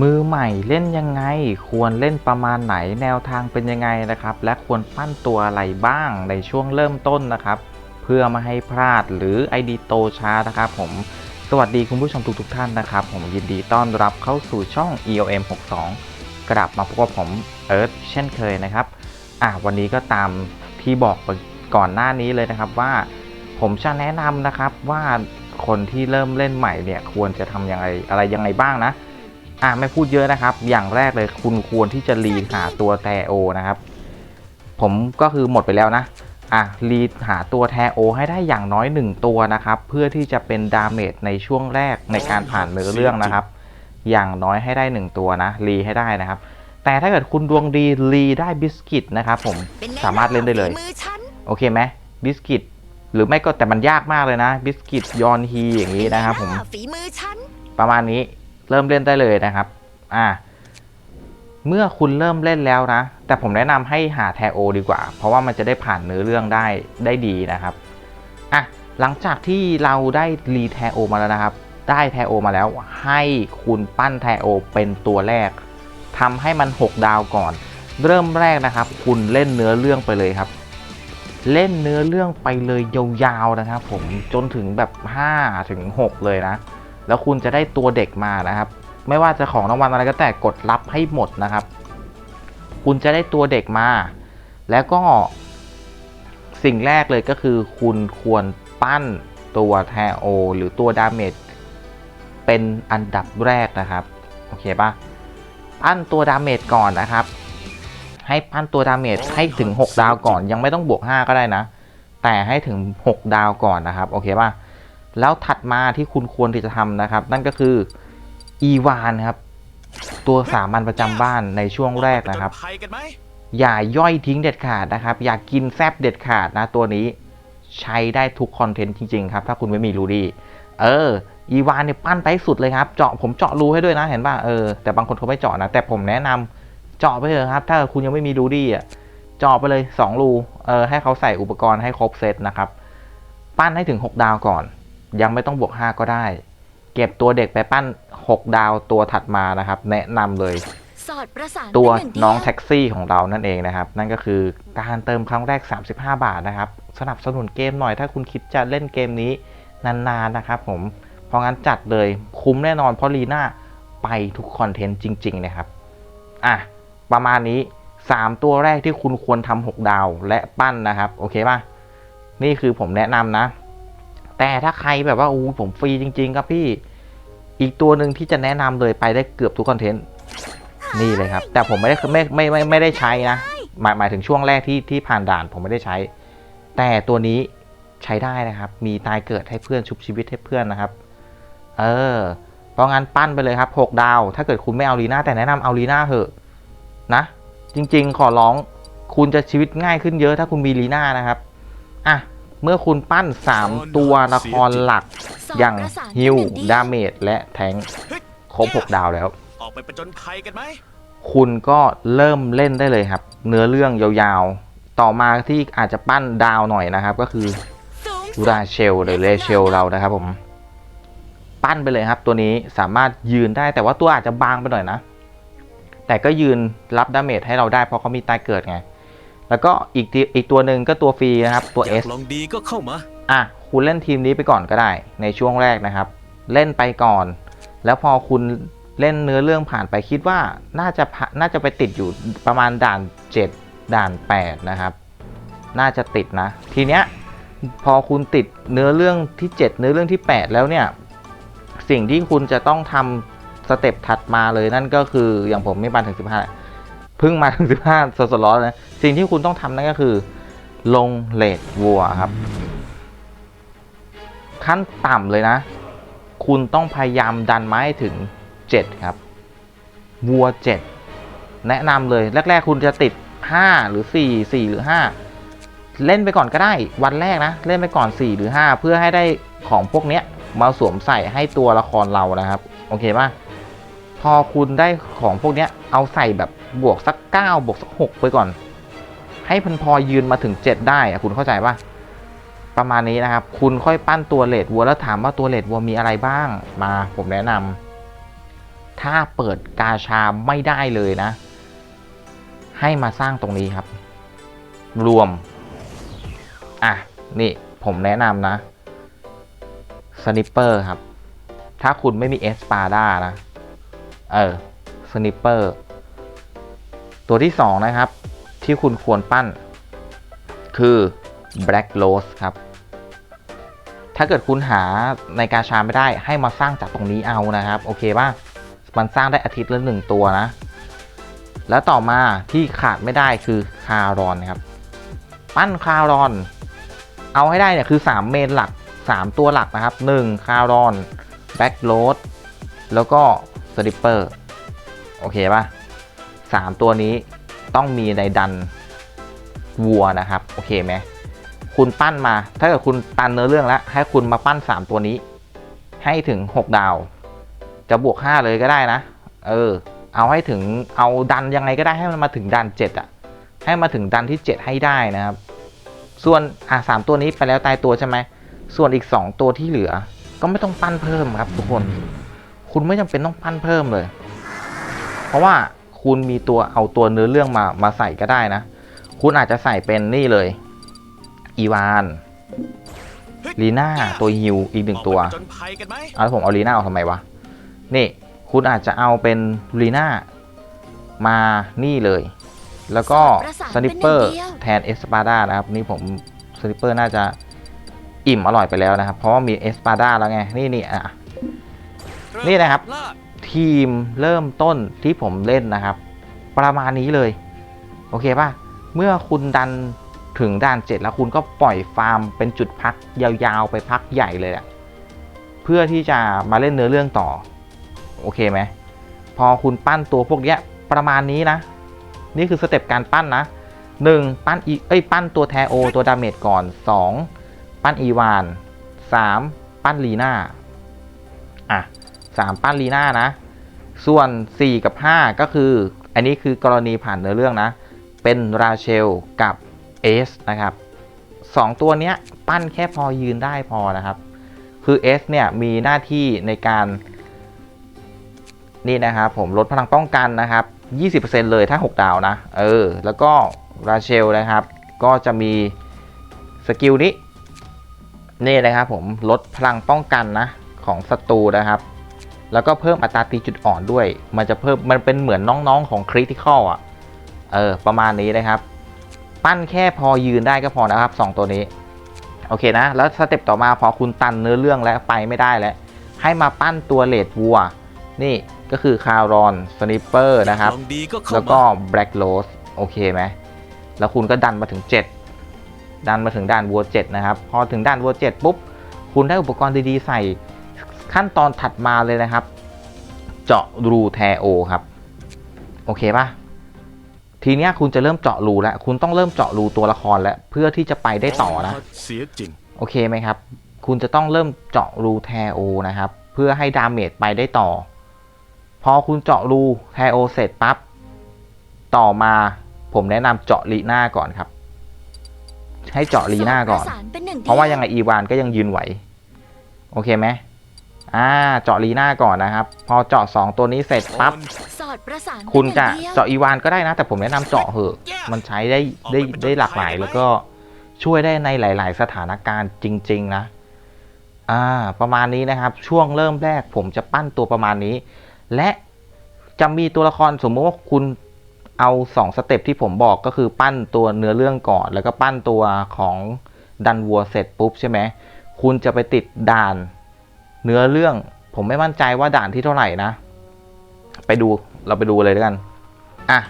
มือใหม่เล่นยังไง ควรเล่นประมาณไหนแนวทางเป็นยังไงนะครับ และควรปั้นตัวอะไรบ้างในช่วงเริ่มต้นนะครับ เพื่อไม่ให้พลาดหรือ ID โตช้านะครับผมสวัสดีคุณผู้ชมทุกทท่านนะครับ ผมยินดีต้อนรับเข้าสู่ช่อง EOM 62 กลับมาพบกับผมเอิร์ธเช่นเคยนะครับอะวันนี้ก็ตามที่บอกไปก่อนหน้านี้เลยนะครับว่า ผมจะแนะนำนะครับว่าคนที่เริ่มเล่นใหม่เนี่ยควรจะทำยังไงอะไรยังไงบ้างนะ อะไม่พูดเยอะนะครับ อย่างแรกเลยคุณควรที่จะรีดหาตัวแทโอนะครับ ผมก็คือหมดไปแล้วนะอะรีดหาตัวแทโอให้ได้อย่างน้อย 1 ตัวนะครับ เพื่อที่จะเป็นดาเมจในช่วงแรกในการผ่านเนื้อเรื่องนะครับ อย่างน้อยให้ได้ 1 ตัวนะรีให้ได้นะครับ แต่ถ้าเกิดคุณดวงดีรีได้บิสกิตนะครับผมสามารถเล่นได้เลย โอเคไหมบิสกิตหรือไม่ก็แต่มันยากมากเลยนะ บิสกิตยอนฮีอย่างนี้นะครับผมประมาณนี้ เริ่มเล่นได้เลยนะครับอ่าเมื่อคุณเริ่มเล่นแล้วนะ แต่ผมแนะนำให้หาแทโอดีกว่า เพราะว่ามันจะได้ผ่านเนื้อเรื่องได้ได้ดีนะครับอะหลังจากที่เราได้รีแทโอมาแล้วนะครับ ได้แทโอมาแล้วให้คุณปั้นแทโอเป็นตัวแรกทำให้มัน 6 ดาวก่อน เริ่มแรกนะครับ คุณเล่นเนื้อเรื่องไปเลยครับ เล่นเนื้อเรื่องไปเลยยาวๆนะครับ ผมจนถึงแบบ5ถึง6เลยนะ แล้วคุณจะได้ตัวเด็กมานะครับ ไม่ว่าจะของรางวัลอะไรก็แต่กดรับให้หมดนะครับ คุณจะได้ตัวเด็กมา แล้วก็สิ่งแรกเลยก็คือคุณควรปั้นตัวแทโอ หรือตัวดาเมจเป็นอันดับแรกนะครับ โอเคปะปั้นตัวดาเมจก่อนนะครับ ให้ปั้นตัวดาเมจให้ถึง 6 ดาวก่อน ยังไม่ต้องบวก 5 ก็ได้นะ แต่ให้ถึง 6 ดาวก่อนนะครับ โอเคปะ แล้วถัดมาที่คุณควรที่จะทำนะครับ นั่นก็คืออีวานครับ ตัวสามัญประจำบ้านในช่วงแรกนะครับภัยกันไหมอย่าย่อยทิ้งเด็ดขาดนะครับ อย่ากินแซบเด็ดขาดนะตัวนี้ใช้ได้ทุกคอนเทนต์จริงๆครับ ถ้าคุณไม่มีรูดีเออ อีวานเนี่ยปั้นไปสุดเลยครับ เจาะผมเจาะรูให้ด้วยนะเห็นป่ะเออแต่บางคนเขาไม่เจาะนะ แต่ผมแนะนำเจาะไปเถอะครับ ถ้าคุณยังไม่มีรูดีอะเจาะไปเลย 2 รูเออให้เขาใส่อุปกรณ์ให้ครบเซตนะครับ ปั้นให้ถึง 6 ดาวก่อน ยังไม่ต้องบวก 5 ก็ได้ เก็บตัวเด็กไปปั้น 6 ดาวตัวถัดมานะครับ แนะนำเลยสอดประสานตัวเป็หเดียน้องแท็กซี่ของเรานั่นเองนะครับ นั่นก็คือการเติมครั้งแรก 35 บาทนะครับ สนับสนุนเกมหน่อยถ้าคุณคิดจะเล่นเกมนี้นานๆนะครับผม เพราะงั้นจัดเลยคุ้มแน่นอนเพราะลีน่าไปทุกคอนเทนต์จริง ๆ นะครับ อะ ประมาณนี้ 3 ตัวแรกที่คุณควรทำ6ดาวและปั้นนะครับ โอเคป่ะ นี่คือผมแนะนำนะ แต่ถ้าใครแบบว่าอู้ผมฟรีจริง ๆ ครับพี่ อีกตัวหนึ่งที่จะแนะนำเลยไปได้เกือบทุกคอนเทนต์นี่เลยครับ แต่ผมไม่ได้ไม่ไม่ไม่ไม่ได้ใช้นะหมายหมายถึงช่วงแรกที่ที่ผ่านด่านผมไม่ได้ใช้ แต่ตัวนี้ใช้ได้นะครับ มีตายเกิดให้เพื่อนชุบชีวิตให้เพื่อนนะครับ เออเพราะงั้นปั้นไปเลยครับ6ดาว ถ้าเกิดคุณไม่เอาลีน่าแต่แนะนำเอาลีน่าเหอะนะ จริง ๆ ขอร้องคุณจะชีวิตง่ายขึ้นเยอะถ้าคุณมีลีน่านะครับ อะ เมื่อคุณปั้น 3 ตัวละครหลักสอดอย่างประสานฮิวเป็นหนึ่งเดียวดาเมจและแทงค์ครบ 6 ดาวแล้ว ออกไปประจนภัยกันไหมคุณก็เริ่มเล่นได้เลยครับ เนื้อเรื่องยาวๆ ต่อมาที่อาจจะปั้นดาวหน่อยนะครับ ก็คือสูงราเชลหรือเลเชลเรานะครับผม ปั้นไปเลยครับ ตัวนี้สามารถยืนได้แต่ว่าตัวอาจจะบางไปหน่อยนะ แต่ก็ยืนรับดาเมจให้เราได้เพราะเขามีตายเกิดไง แล้วก็อีกทีอีกตัวหนึ่งก็ตัวฟรีนะครับตัวอยาก S ลองดีก็เข้ามาอะคุณเล่นทีมนี้ไปก่อนก็ได้ ในช่วงแรกนะครับ เล่นไปก่อน แล้วพอคุณเล่นเนื้อเรื่องผ่านไปคิดว่าน่าจะผ่าน่าจะไปติดอยู่ประมาณด่าน 7 ด่าน 8 นะครับ น่าจะติดนะ ทีเนี้ยพอคุณติดเนื้อเรื่องที่ 7 เนื้อเรื่องที่ 8 แล้วเนี่ย สิ่งที่คุณจะต้องทำสเต็ปถัดมาเลยนั่นก็คืออย่างผมไม่มาถึง 15 เพิ่งมาถึง15สดๆร้อนนะสิ่งที่คุณต้องทำนั่นก็คือ ลงเลดวัวครับ ขั้นต่ำเลยนะ คุณต้องพยายามดันไม้ให้ถึง7ครับวัว7แนะนำเลย แรก ๆ คุณจะติด5หรือ4 4หรือ5เล่นไปก่อนก็ได้ วันแรกนะ เล่นไปก่อน4หรือ5เพื่อให้ได้ของพวกเนี้ยมาสวมใส่ให้ตัวละครเรานะครับ โอเคป่ะพอคุณได้ของพวกเนี้ยเอาใส่แบบ บวกสัก9บวกสัก6ไปก่อน ให้พันพอยืนมาถึง7ได้อะคุณเข้าใจปะประมาณนี้นะครับ คุณค่อยปั้นตัวเลดวัวแล้วถามว่าตัวเลดวัวมีอะไรบ้าง มาผมแนะนถ้าเปิดกาชาไม่ได้เลยนะ ให้มาสร้างตรงนี้ครับ รวม อะ นี่ผมแนะนำนะสนิปเปอร์ครับ ถ้าคุณไม่มีเอสปาด้านะ เออสนิปเปอร์ ตัวที่ 2 นะครับ ที่คุณควรปั้น คือ Black Rose ครับ ถ้าเกิดคุณหาในกาชาไม่ได้ให้มาสร้างจากตรงนี้เอานะครับ โอเคป่ะมันสร้างได้อาทิตย์ละหนึ่งตัวนะ แล้วต่อมาที่ขาดไม่ได้คือคารอนครับ ปั้นคารอน เอาให้ได้เนี่ยคือ 3 เมนหลัก 3 ตัวหลักนะครับ 1 คารอนแบ็กโรดแล้วก็สลิปเปอร์ โอเคป่ะ 3 ตัวนี้ต้องมีในดันวัวนะครับ โอเคไหมคุณปั้นมา ถ้าเกิดคุณตันเนื้อเรื่องแล้ว ให้คุณมาปั้น 3 ตัวนี้ ให้ถึง 6 ดาว จะบวก 5 เลยก็ได้นะ เออ เอาให้ถึงเอาดันยังไงก็ได้ให้มันมาถึงดัน 7อะ ให้มาถึงดันที่ 7 ให้ได้นะครับ ส่วนอะสามตัวนี้ไปแล้วตายตัวใช่ไหมส่วนอีก 2 ตัวที่เหลือ ก็ไม่ต้องปั้นเพิ่มครับทุกคน คุณไม่จำเป็นต้องปั้นเพิ่มเลย เพราะว่า คุณมีตัวเอาตัวเนื้อเรื่องมามาใส่ก็ได้นะ คุณอาจจะใส่เป็นนี่เลย อีวานลีน่าตัวฮิวอีกหนึ่งตัวเอาผมเอาลีน่าออกทำไมวะ นี่ คุณอาจจะเอาเป็นลีน่ามานี่เลย แล้วก็สนิปเปอร์แทนเอสปาดานะครับ นี่ผมสนิปเปอร์น่าจะอิ่มอร่อยไปแล้วนะครับ เพราะว่ามีเอสปาดาแล้วไง นี่นี่อะ นี่นะครับ ทีมเริ่มต้นที่ผมเล่นนะครับ ประมาณนี้เลย โอเคป่ะ เมื่อคุณดันถึงด่านเจ็ดแล้วคุณก็ปล่อยฟาร์มเป็นจุดพักยาวๆไปพักใหญ่เลยอะเพื่อที่จะมาเล่นเนื้อเรื่องต่อ โอเคไหมพอคุณปั้นตัวพวกเนี้ยประมาณนี้นะ นี่คือสเต็ปการปั้นนะ 1. ปั้นอีเอ้ยปั้นตัวแทโอตัวดาเมจก่อน 2. ปั้นอีวาน 3. ปั้นลีน่าอะ 3 ปั้นลีน่านะ ส่วน 4 กับ 5 ก็คือ อันนี้คือกรณีผ่านเนื้อเรื่องนะ เป็นราเชลกับเอสนะครับ2ตัวเนี้ยปั้นแค่พอยืนได้พอนะครับ คือเอสเนี่ยมีหน้าที่ในการนี่นะครับผมลดพลังป้องกันนะครับ 20%เลยถ้า 6 ดาวนะ เออ แล้วก็ราเชลนะครับ ก็จะมีสกิลนี้ นี่นะครับผมลดพลังป้องกันนะ ของศัตรูนะครับ แล้วก็เพิ่มอัตราตีจุดอ่อนด้วย มันจะเพิ่มมันเป็นเหมือนน้องๆของคริติคอลอะเออประมาณนี้นะครับ ปั้นแค่พอยืนได้ก็พอนะครับ 2 ตัวนี้ โอเคนะ แล้วสเต็ปต่อมาพอคุณตันเนื้อเรื่องแล้วไปไม่ได้แล้ว ให้มาปั้นตัวเลดวัว นี่ก็คือคารอนสนิปเปอร์นะครับลองดีก็เข้าแล้วก็มา Black Rose โอเคไหมแล้วคุณก็ดันมาถึง 7 ดันมาถึงด่านวัว 7 นะครับ พอถึงด่านวัว 7 ปุ๊บ คุณได้อุปกรณ์ดีๆ ใส่ ขั้นตอนถัดมาเลยนะครับ เจาะรูแทโอครับ โอเคปะทีเนี้ยคุณจะเริ่มเจาะรูแล้ว คุณต้องเริ่มเจาะรูตัวละครแล้วเพื่อที่จะไปได้ต่อนะเสียจริงโอเคไหมครับ คุณจะต้องเริ่มเจาะรูแทโอนะครับ เพื่อให้ดาเมจไปได้ต่อ พอคุณเจาะรูแทโอเสร็จปั๊บต่อมาผมแนะนำเจาะลีน่าก่อนครับ ให้เจาะลีน่าก่อนสดประสเป็นหนึ่งเพราะว่ายังไงอีวานก็ยังยืนไหว โอเคไหม อ่าเจาะลีน่าก่อนนะครับ พอเจาะ 2 ตัวนี้เสร็จปั๊บสอดประสานเป็นคุณจะหนึ่งดียวเจาะอีวานก็ได้นะ แต่ผมแนะนำเจาะเหอะ มันใช้ได้ได้ได้หลากหลาย แล้วก็ช่วยได้ในหลาย ๆ สถานการณ์จริง ๆ นะ อ่า ประมาณนี้นะครับ ช่วงเริ่มแรกผมจะปั้นตัวประมาณนี้ และจะมีตัวละครสมมติว่าคุณเอาสองสเต็ปที่ผมบอกก็คือปั้นตัวเนื้อเรื่องก่อน แล้วก็ปั้นตัวของดันวัวเสร็จปุ๊บใช่ไหมคุณจะไปติดด่าน เนื้อเรื่องผมไม่มั่นใจว่าด่านที่เท่าไหร่นะ ไปดูเราไปดูเลยด้วยกัน อะ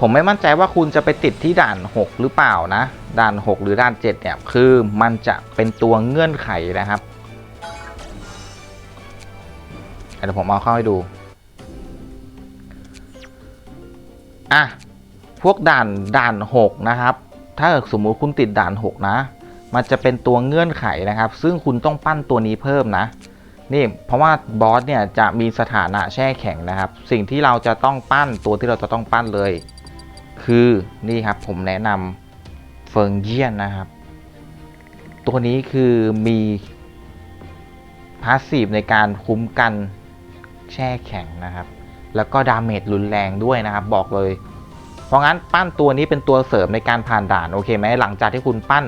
ผมไม่มั่นใจว่าคุณจะไปติดที่ด่าน 6 หรือเปล่านะ ด่าน 6 หรือด่าน 7 เนี่ย คือมันจะเป็นตัวเงื่อนไขนะครับเดี๋ยวผมเอาเข้าให้ดู อะ พวกด่านด่าน 6 นะครับ ถ้าสมมุติคุณติดด่าน 6 นะ มันจะเป็นตัวเงื่อนไขนะครับ ซึ่งคุณต้องปั้นตัวนี้เพิ่มนะ นี่เพราะว่าบอสเนี่ยจะมีสถานะแช่แข็งนะครับ สิ่งที่เราจะต้องปั้นตัวที่เราจะต้องปั้นเลย คือนี่ครับผมแนะนำเฟิงเยียนนะครับ ตัวนี้คือมีพาสซีฟในการคุ้มกันแช่แข็งนะครับ แล้วก็ดาเมจรุนแรงด้วยนะครับ บอกเลย เพราะงั้นปั้นตัวนี้เป็นตัวเสริมในการผ่านด่านโอเคไหมหลังจากที่คุณปั้น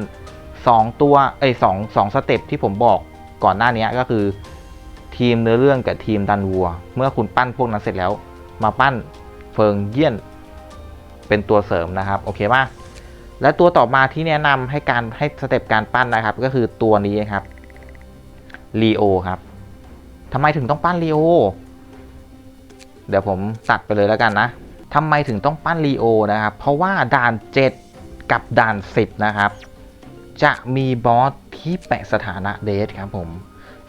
2 ตัวเอ้สองสองสเต็ปที่ผมบอกก่อนหน้านี้ก็คือ ทีมเนื้อเรื่องกับทีมดันวัว เมื่อคุณปั้นพวกนั้นเสร็จแล้ว มาปั้นเฟิงเยี่ยน เป็นตัวเสริมนะครับ โอเคป่ะและตัวต่อมาที่แนะนำให้การให้สเต็ปการปั้นนะครับ ก็คือตัวนี้ครับลีโอครับทำไมถึงต้องปั้นลีโอเดี๋ยวผมตัดไปเลยแล้วกันนะทำไมถึงต้องปั้นลีโอนะครับ เพราะว่าด่าน 7 กับด่าน 10 นะครับ จะมีบอสที่แปะสถานะเดทครับผม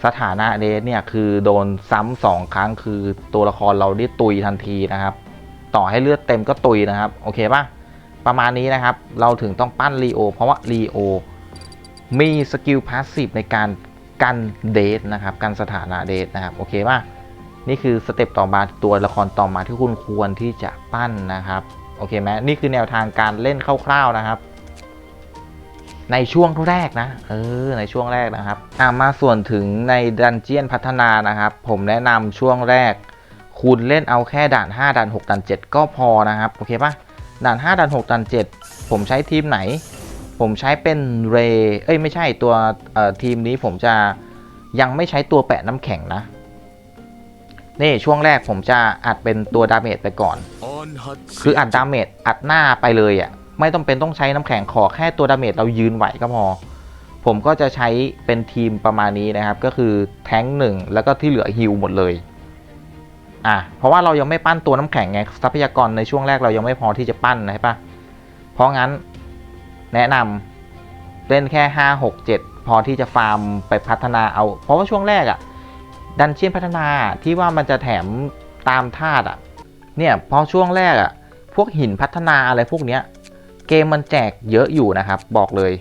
สถานะเดทเนี่ยคือโดนซ้ำสองครั้งคือตัวละครเราได้ตุยทันทีนะครับ ต่อให้เลือดเต็มก็ตุยนะครับ โอเคป่ะประมาณนี้นะครับ เราถึงต้องปั้นรีโอเพราะว่ารีโอมีสกิลพาสซีฟในการกันเดทนะครับกันสถานะเดทนะครับ โอเคป่ะนี่คือสเต็ปต่อมาตัวละครต่อมาที่คุณควรที่จะปั้นนะครับ โอเคไหมนี่คือแนวทางการเล่นคร่าวๆนะครับ ในช่วงแรกนะ เออ ในช่วงแรกนะครับ อ่ามาส่วนถึงในดันเจียนพัฒนานะครับ ผมแนะนำช่วงแรก คุณเล่นเอาแค่ด่าน 5 ด่าน 6 ด่าน 7 ก็พอนะครับ โอเคปะด่าน 5 ด่าน 6 ด่าน 7 ผมใช้ทีมไหน ผมใช้เป็นเร เอ้ย ไม่ใช่ตัวเอ่อทีมนี้ผมจะยังไม่ใช้ตัวแปะน้ำแข็งนะ นี่ช่วงแรกผมจะอัดเป็นตัวดาเมจไปก่อน คืออัดดาเมจอัดหน้าไปเลยอะ ไม่ต้องเป็นต้องใช้น้ำแข็งขอแค่ตัวดาเมจเรายืนไหวก็พอ ผมก็จะใช้เป็นทีมประมาณนี้นะครับ ก็คือแท้งหนึ่งแล้วก็ที่เหลือฮิลหมดเลยอะเพราะว่าเรายังไม่ปั้นตัวน้ำแข็งไงทรัพยากรในช่วงแรกเรายังไม่พอที่จะปั้นนะใช่ปะเพราะงั้นแนะนำเล่นแค่ 5 6 7 พอที่จะฟาร์มไปพัฒนาเอา เพราะว่าช่วงแรกอะดันเชียนพัฒนาที่ว่ามันจะแถมตามธาตุอะเนี่ยพอช่วงแรกอะ่ะพวกหินพัฒนาอะไรพวกเนี้ย เกมมันแจกเยอะอยู่นะครับ บอกเลย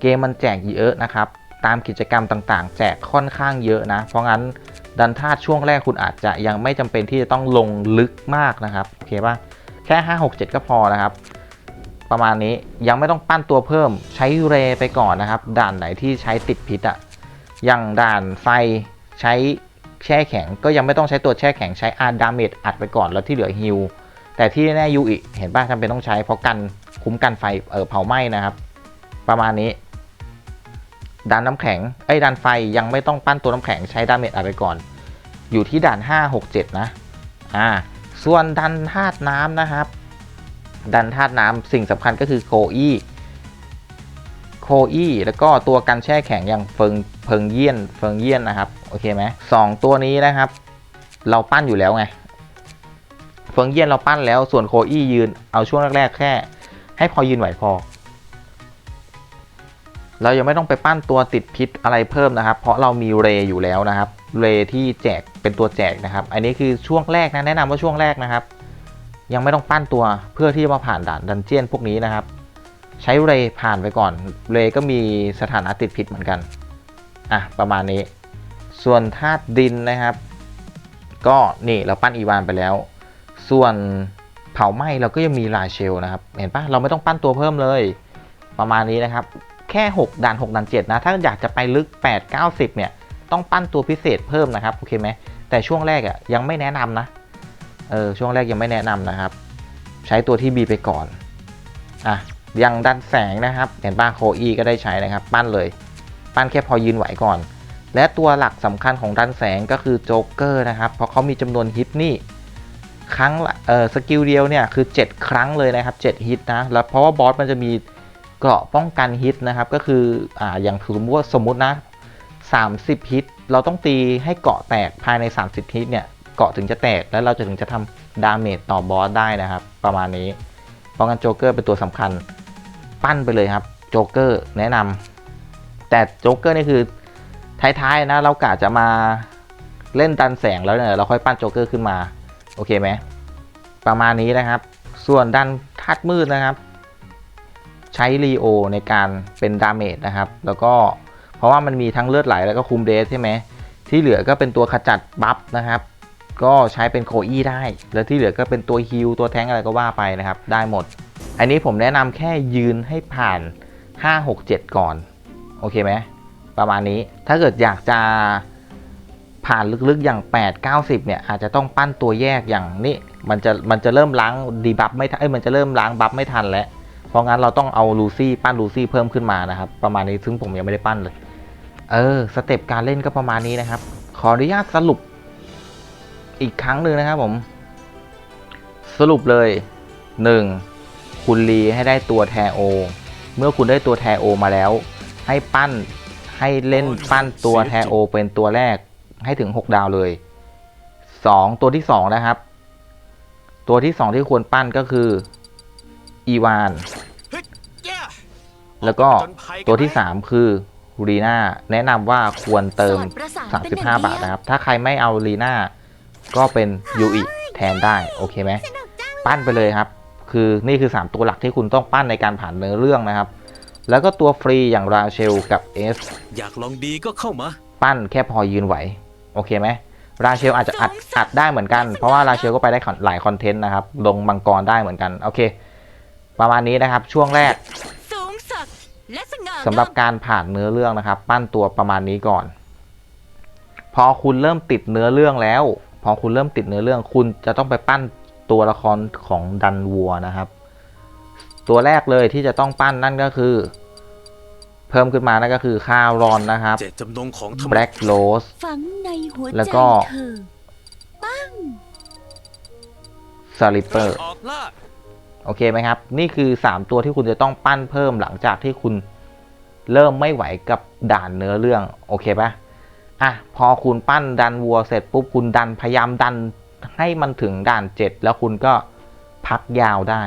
เกมมันแจกเยอะนะครับ ตามกิจกรรมต่างๆ แจกค่อนข้างเยอะนะ เพราะงั้นดันธาตุช่วงแรกคุณอาจจะยังไม่จำเป็นที่จะต้องลงลึกมากนะครับโอเคป่ะแค่ 5 6 7 ก็พอนะครับ ประมาณนี้ยังไม่ต้องปั้นตัวเพิ่มใช้เรไปก่อนนะครับ ด่านไหนที่ใช้ติดพิษอะอย่างด่านไฟใช้แช่แข็ง ก็ยังไม่ต้องใช้ตัวแช่แข็งใช้อาร์ดาเมจอัดไปก่อนแล้วที่เหลือฮิลแต่ที่แน่ยูอีเห็นป่ะจำเป็นต้องใช้เพราะกัน คุ้มกันไฟเออเผาไหม้นะครับ ประมาณนี้ด่านน้ำแข็งไอ้ยด่านไฟยังไม่ต้องปั้นตัวน้ำแข็งใช้ดาเมจอัดไปก่อน อยู่ที่ด่าน 5 6 7 นะอ่าส่วนดันธาตุน้ำนะครับ ดันธาตุน้ำสิ่งสำคัญก็คือโคอี้โคอี้แล้วก็ตัวกันแช่แข็งอย่างเฟิงเพิงเยี่ยนเฟิงเยี่ยนนะครับโอเคไหมสองตัวนี้นะครับ เราปั้นอยู่แล้วไงเฟิงเยี่ยนเราปั้นแล้วส่วนโคอี้ยืนเอาช่วงแรกๆแค่ ให้พอยืนไหวพอ เรายังไม่ต้องไปปั้นตัวติดพิษอะไรเพิ่มนะครับ เพราะเรามีเรอยู่แล้วนะครับ เรที่แจกเป็นตัวแจกนะครับ อันนี้คือช่วงแรกนะแนะนำว่าช่วงแรกนะครับ ยังไม่ต้องปั้นตัวเพื่อที่จะมาผ่านด่านดันเจียนพวกนี้นะครับ ใช้เรผ่านไปก่อน เรก็มีสถานะติดพิษเหมือนกันอะประมาณนี้ ส่วนธาตุดินนะครับ ก็นี่เราปั้นอีวานไปแล้ว ส่วน เผาไหม้เราก็ยังมีลาเชลนะครับ เห็นปะเราไม่ต้องปั้นตัวเพิ่มเลย ประมาณนี้นะครับ แค่ 6ด่าน6ด่าน7นะ ถ้าอยากจะไปลึก 8 90 เนี่ย ต้องปั้นตัวพิเศษเพิ่มนะครับ โอเคไหม แต่ช่วงแรกอะ่ะยังไม่แนะนำนะ เออ ช่วงแรกยังไม่แนะนำนะครับ ใช้ตัวที่ B ไปก่อน อะ ยังดันแสงนะครับ เห็นป้าโคอีก็ได้ใช้นะครับ ปั้นเลย ปั้นแค่พอยืนไหวก่อน และตัวหลักสำคัญของดันแสงก็คือโจ๊กเกอร์นะครับ เพราะเขามีจำนวนฮิตนี่ ครั้งเอ่อสกิลเดียวเนี่ยคือ 7 ครั้งเลยนะครับ 7 ฮิตนะ แล้วเพราะว่าบอสมันจะมีเกราะป้องกันฮิตนะครับ ก็คืออ่าอย่างสมมติว่าสมมตินะ 30 ฮิต เราต้องตีให้เกราะแตกภายใน 30 ฮิตเนี่ยเกราะถึงจะแตกแล้วเราจะถึงจะทำดาเมจต่อบอสได้นะครับ ประมาณนี้เพราะงั้นโจ๊กเกอร์เป็นตัวสำคัญปั้นไปเลยครับโจ๊กเกอร์แนะนำแต่โจ๊กเกอร์นี่คือท้ายๆนะเรากะจะมาเล่นดันแสงแล้วเนี่ยเราค่อยปั้นโจ๊กเกอร์ขึ้นมา โอเคไหมประมาณนี้นะครับ ส่วนดันทัดมืดนะครับ ใช้รีโอในการเป็นดาเมจนะครับ แล้วก็เพราะว่ามันมีทั้งเลือดไหลแล้วก็คุมเดสใช่ไหมที่เหลือก็เป็นตัวขจัดบัฟนะครับก็ใช้เป็นโคอี้ได้ แล้วที่เหลือก็เป็นตัวฮิลตัวแท้งอะไรก็ว่าไปนะครับ ได้หมด อันนี้ผมแนะนำแค่ยืนให้ผ่าน 5 6 7 ก่อน โอเคไหมประมาณนี้ถ้าเกิดอยากจะ ผ่านลึกๆอย่าง 8 90 เนี่ยอาจจะต้องปั้นตัวแยกอย่างนี้มันจะมันจะเริ่มล้างดีบัฟไม่ทันเอ้ยมันจะเริ่มล้างบัฟไม่ทันแล้ว เพราะงั้นเราต้องเอาลูซี่ปั้นลูซี่เพิ่มขึ้นมานะครับ ประมาณนี้ซึ่งผมยังไม่ได้ปั้นเลย เออสเต็ปการเล่นก็ประมาณนี้นะครับ ขออนุญาตสรุปอีกครั้งหนึ่งนะครับผม สรุปเลย 1. คุณรีให้ได้ตัวแทโอ เมื่อคุณได้ตัวแทโอมาแล้ว ให้ปั้นให้เล่นปั้นตัวแทโอเป็นตัวแรก ให้ถึง 6 ดาวเลย 2 ตัวที่ 2 นะครับ ตัวที่ 2 ที่ควรปั้นก็คืออีวานเฮ้ยแย่แล้วก็ผจญภัยกันไหมตัวที่ 3 คือรีน่าแนะนำว่าควรเติมสอดประสานเป็นหนึ่ง35 บาทเดียวนะครับ ถ้าใครไม่เอารีน่าก็เป็นยูอิแทนได้ โอเคไหม ปั้นไปเลยครับ คือนี่คือ 3 ตัวหลักที่คุณต้องปั้นในการผ่านเนื้อเรื่องนะครับ แล้วก็ตัวฟรีอย่างราเชลกับเอสอยากลองดีก็เข้ามา ปั้นแค่พอยืนไหว โอเคไหมราเชลอาจจะอัดอัดได้เหมือนกัน เพราะว่าราเชลก็ไปได้หลายคอนเทนต์นะครับ ลงมังกรได้เหมือนกัน โอเค ประมาณนี้นะครับ ช่วงแรกสูงสักดิ์และสง่างามสำหรับการผ่านเนื้อเรื่องนะครับ ปั้นตัวประมาณนี้ก่อน พอคุณเริ่มติดเนื้อเรื่องแล้ว พอคุณเริ่มติดเนื้อเรื่อง คุณจะต้องไปปั้นตัวละครของดันวัวนะครับ ตัวแรกเลยที่จะต้องปั้นนั่นก็คือ เพิ่มขึ้นมานั่นก็คือคารอนนะครับเจตจำนงของธรรม Black Rose ฝังในหัวใจแล้วก็ เธอปั้ง s l i p p e r ออกล่าโอเคไหมครับ นี่คือ 3 ตัวที่คุณจะต้องปั้นเพิ่มหลังจากที่คุณเริ่มไม่ไหวกับด่านเนื้อเรื่อง โอเคปะอะ พอคุณปั้นดันวัวเสร็จปุ๊บคุณดันพยายามดันให้มันถึงด่าน 7 แล้วคุณก็พักยาวได้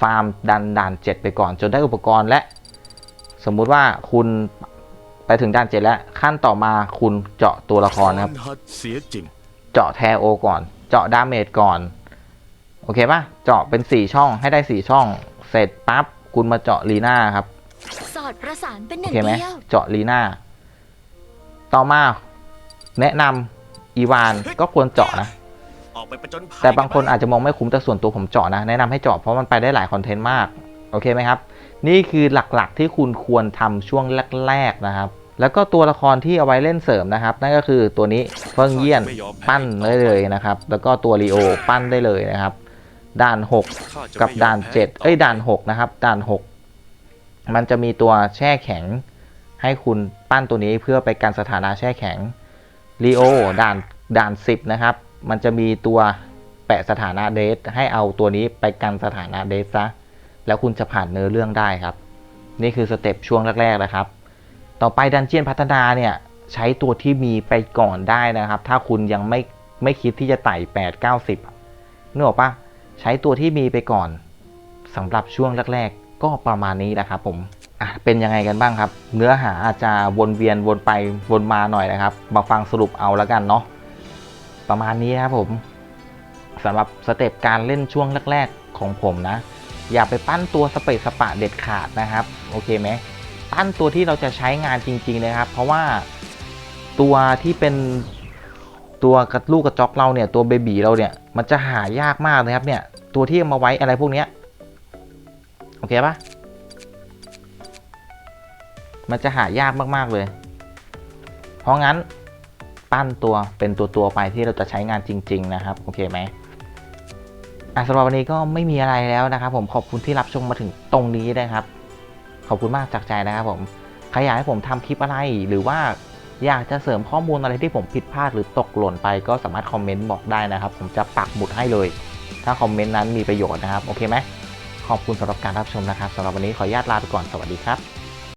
ฟาร์มดันด่าน 7 ไปก่อนจนได้อุปกรณ์และ สมมุติว่าคุณไปถึงด่าน7แล้ว ขั้นต่อมาคุณเจาะตัวละครนะครับ หัดเสียจริง เจาะแทโอก่อน เจาะดาเมจก่อน โอเคปะเจาะเป็น4ช่องให้ได้4ช่อง เสร็จปั๊บคุณมาเจาะลีน่าครับ สอดประสานเป็นหโอนึ่งเคไหมเดียว เจาะลีน่า ต่อมาแนะนำอีวานก็ควรเจาะนะ ออกไปประจนภัยแต่บางคนกัไหมอาจจะมองไม่คุ้มแต่ส่วนตัวผมเจาะนะ แนะนำให้เจาะเพราะมันไปได้หลายคอนเทนต์มาก โอเคไหมครับ นี่คือหลักๆที่คุณควรทำช่วงแรกๆนะครับ แล้วก็ตัวละครที่เอาไว้เล่นเสริมนะครับ นั่นก็คือตัวนี้เฟิงเยี่ยนปั้นได้เลยนะครับ แล้วก็ตัวลีโอปั้นได้เลยนะครับ ด่าน 6 กับด่านแพ้เจ็ดเอ้ยด่านหกนะครับ ด่านหกมันจะมีตัวแช่แข็ง ให้คุณปั้นตัวนี้เพื่อไปกันสถานะแช่แข็งลีโอด่านด่านสิบนะครับ มันจะมีตัวแปะสถานะเดทให้เอาตัวนี้ไปกันสถานะเดทซะ แล้วคุณจะผ่านเนื้อเรื่องได้ครับ นี่คือสเต็ปช่วงแรกๆนะครับ ต่อไปดันเจียนพัฒนาเนี่ยใช้ตัวที่มีไปก่อนได้นะครับ ถ้าคุณยังไม่ไม่คิดที่จะไต่8 90นึกออกปะใช้ตัวที่มีไปก่อนสำหรับช่วงแรกๆ ก็ประมาณนี้นะครับผมอะเป็นยังไงกันบ้างครับ เนื้อหาอาจจะวนเวียนวนไปวนมาหน่อยนะครับ มาฟังสรุปเอาแล้วกันเนาะประมาณนี้ครับผมสำหรับสเต็ปการเล่นช่วงแรก ๆ ของผมนะ อย่าไปปั้นตัวสเปซสปะเด็ดขาดนะครับโอเคไหมปั้นตัวที่เราจะใช้งานจริงๆนะครับ เพราะว่าตัวที่เป็นตัวกระลูกกระจอกเราเนี่ยตัวเบบีเราเนี่ยมันจะหายากมากนะครับเนี่ยตัวที่เอามาไว้อะไรพวกเนี้ยโอเคปะมันจะหายากมากๆเลย เพราะงั้นปั้นตัวเป็นตัวตัวๆไปที่เราจะใช้งานจริง ๆ นะครับ โอเคไหม อะสำหรับวันนี้ก็ไม่มีอะไรแล้วนะครับ ผมขอบคุณที่รับชมมาถึงตรงนี้นะครับ ขอบคุณมากจากใจนะครับผมใครอยากให้ผมทำคลิปอะไรหรือว่าอยากจะเสริมข้อมูลอะไรที่ผมผิดพลาดหรือตกหล่นไปก็สามารถคอมเมนต์บอกได้นะครับ ผมจะปักหมุดให้เลย ถ้าคอมเมนต์นั้นมีประโยชน์นะครับ โอเคไหมขอบคุณสำหรับการรับชมนะครับสำหรับวันนี้ขออนุญาตลาไปก่อนสวัสดีครับ